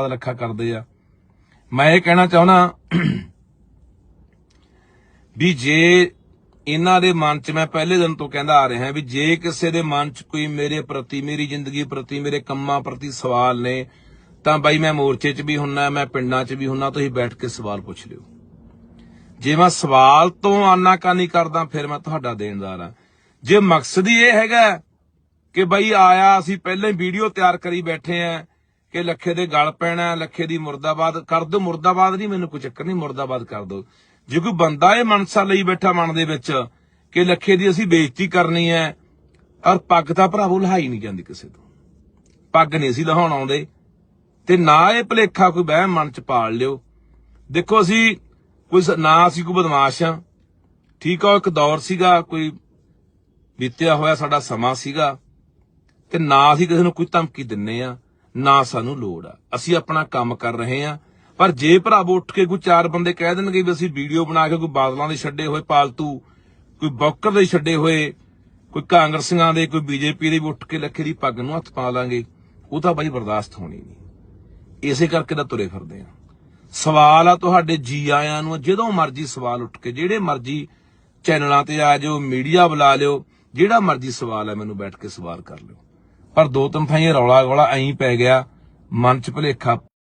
ਰੱਖਾ ਕਰਦੇ ਆ। ਮੈਂ ਇਹ ਕਹਿਣਾ ਚਾਹੁੰਦਾ ਵੀ ਜੇ ਇਹਨਾਂ ਦੇ ਮਨ 'ਚ ਮੈਂ ਪਹਿਲੇ ਦਿਨ ਤੋਂ ਕਹਿੰਦਾ ਆ ਰਿਹਾ ਵੀ ਜੇ ਕਿਸੇ ਦੇ ਮਨ 'ਚ ਕੋਈ ਮੇਰੇ ਪ੍ਰਤੀ, ਮੇਰੀ ਜ਼ਿੰਦਗੀ ਪ੍ਰਤੀ, ਮੇਰੇ ਕੰਮਾਂ ਪ੍ਰਤੀ ਸਵਾਲ ਨੇ, ਤਾਂ ਬਾਈ ਮੈਂ ਮੋਰਚੇ 'ਚ ਵੀ ਹੁੰਨਾ, ਮੈਂ ਪਿੰਡਾਂ 'ਚ ਵੀ ਹੁੰਨਾ, ਤੁਸੀਂ ਬੈਠ ਕੇ ਸਵਾਲ ਪੁੱਛ ਲਿਓ। ਜੇ ਮੈਂ ਸਵਾਲ ਤੋਂ ਆਨਾਕਾਨੀ ਕਰਦਾ, ਫਿਰ ਮੈਂ ਤੁਹਾਡਾ ਦੇਣਦਾਰ ਆ ਜੇ ਮਕਸਦ ਹੀ ਇਹ ਹੈਗਾ ਕਿ ਬਈ ਆਇਆ, ਅਸੀਂ ਪਹਿਲਾਂ ਹੀ ਵੀਡੀਓ ਤਿਆਰ ਕਰੀ ਬੈਠੇ ਆ ਕਿ ਲੱਖੇ ਦੇ ਗਲ ਪੈਣਾ, ਲੱਖੇ ਦੀ ਮੁਰਦਾਬਾਦ, ਕਰ ਦੋ, ਮੁਰਦਾਬਾਦ ਨਹੀਂ, ਮੈਨੂੰ ਕੋਈ ਚੱਕਰ ਨਹੀਂ, ਮੁਰਦਾਬਾਦ ਕਰ ਦੋ। ਜੇ ਕੋਈ ਬੰਦਾ ਇਹ ਮਨਸਾ ਲਈ ਬੈਠਾ ਮਨ ਦੇ ਵਿੱਚ ਕਿ ਲੱਖੇ ਦੀ ਅਸੀਂ ਬੇਇੱਜ਼ਤੀ ਕਰਨੀ ਹੈ, ਔਰ ਪੱਗ ਤਾਂ ਭਰਾਵੋ ਲਹਾਈ ਨਹੀਂ ਜਾਂਦੀ ਕਿਸੇ ਤੋਂ। ਪੱਗ ਨਹੀਂ ਸੀ ਲਹਾਉਣ ਆਉਂਦੇ। ਤੇ ਨਾ ਇਹ ਭਲੇਖਾ ਕੋਈ ਵਹਿਮ ਮਨ ਚ ਪਾਲ ਲਿਓ। ਦੇਖੋ ਅਸੀਂ ਕੋਈ ਨਾ ਅਸੀਂ ਕੋਈ ਬਦਮਾਸ਼ ਆ ਠੀਕ ਆ, ਉਹ ਇੱਕ ਦੌਰ ਸੀਗਾ, ਕੋਈ ਬੀਤਿਆ ਹੋਇਆ ਸਾਡਾ ਸਮਾਂ ਸੀਗਾ। ਤੇ ਨਾ ਅਸੀਂ ਕਿਸੇ ਨੂੰ ਕੋਈ ਧਮਕੀ ਦਿੰਨੇ ਆ। ਨਾ ਸਾਨੂੰ ਲੋੜ ਆ। ਅਸੀਂ ਆਪਣਾ ਕੰਮ ਕਰ ਰਹੇ ਆ ਪਰ ਜੇ ਭਰਾਵੋ ਉੱਠ ਕੇ ਕੋਈ ਚਾਰ ਬੰਦੇ ਕਹਿ ਦੇਣਗੇ ਵੀ ਅਸੀਂ ਵੀਡੀਓ ਬਣਾ ਕੇ ਕੋਈ ਬਾਦਲਾਂ ਦੇ ਛੱਡੇ ਹੋਏ ਪਾਲਤੂ, ਕੋਈ ਬੌਕਰ ਦੇ ਛੱਡੇ ਹੋਏ, ਕੋਈ ਕਾਂਗਰਸੀਆਂ ਦੇ, ਕੋਈ ਬੀਜੇਪੀ ਦੇ ਵੀ ਉੱਠ ਕੇ ਲੱਖੇ ਦੀ ਪੱਗ ਨੂੰ ਹੱਥ ਪਾ ਲਾਂਗੇ, ਉਹ ਤਾਂ ਬਾਈ ਬਰਦਾਸ਼ਤ ਹੋਣੀ ਨਹੀਂ। ਇਸੇ ਕਰਕੇ ਤਾਂ ਤੁਰੇ ਫਿਰਦੇ ਆ ਸਵਾਲ ਆ ਤੁਹਾਡੇ ਜੀ ਆਇਆਂ ਨੂੰ, ਜਦੋਂ ਮਰਜ਼ੀ ਸਵਾਲ ਉੱਠ ਕੇ, ਜਿਹੜੇ ਮਰਜ਼ੀ ਚੈਨਲਾਂ ਤੇ ਆ ਜਾਓ, ਮੀਡੀਆ ਬੁਲਾ ਲਿਓ, ਜਿਹੜਾ ਮਰਜ਼ੀ ਸਵਾਲ ਹੈ ਮੈਨੂੰ ਬੈਠ ਕੇ ਸਵਾਲ ਕਰ ਲਿਓ। ਪਰ ਦੋ ਤਿੰਨ ਥਾਈਂ ਰੌਲਾ ਗੋਲਾ ਐਂ ਪੈ ਗਿਆ ਮਨ ਚ ਭੁਲੇਖਾ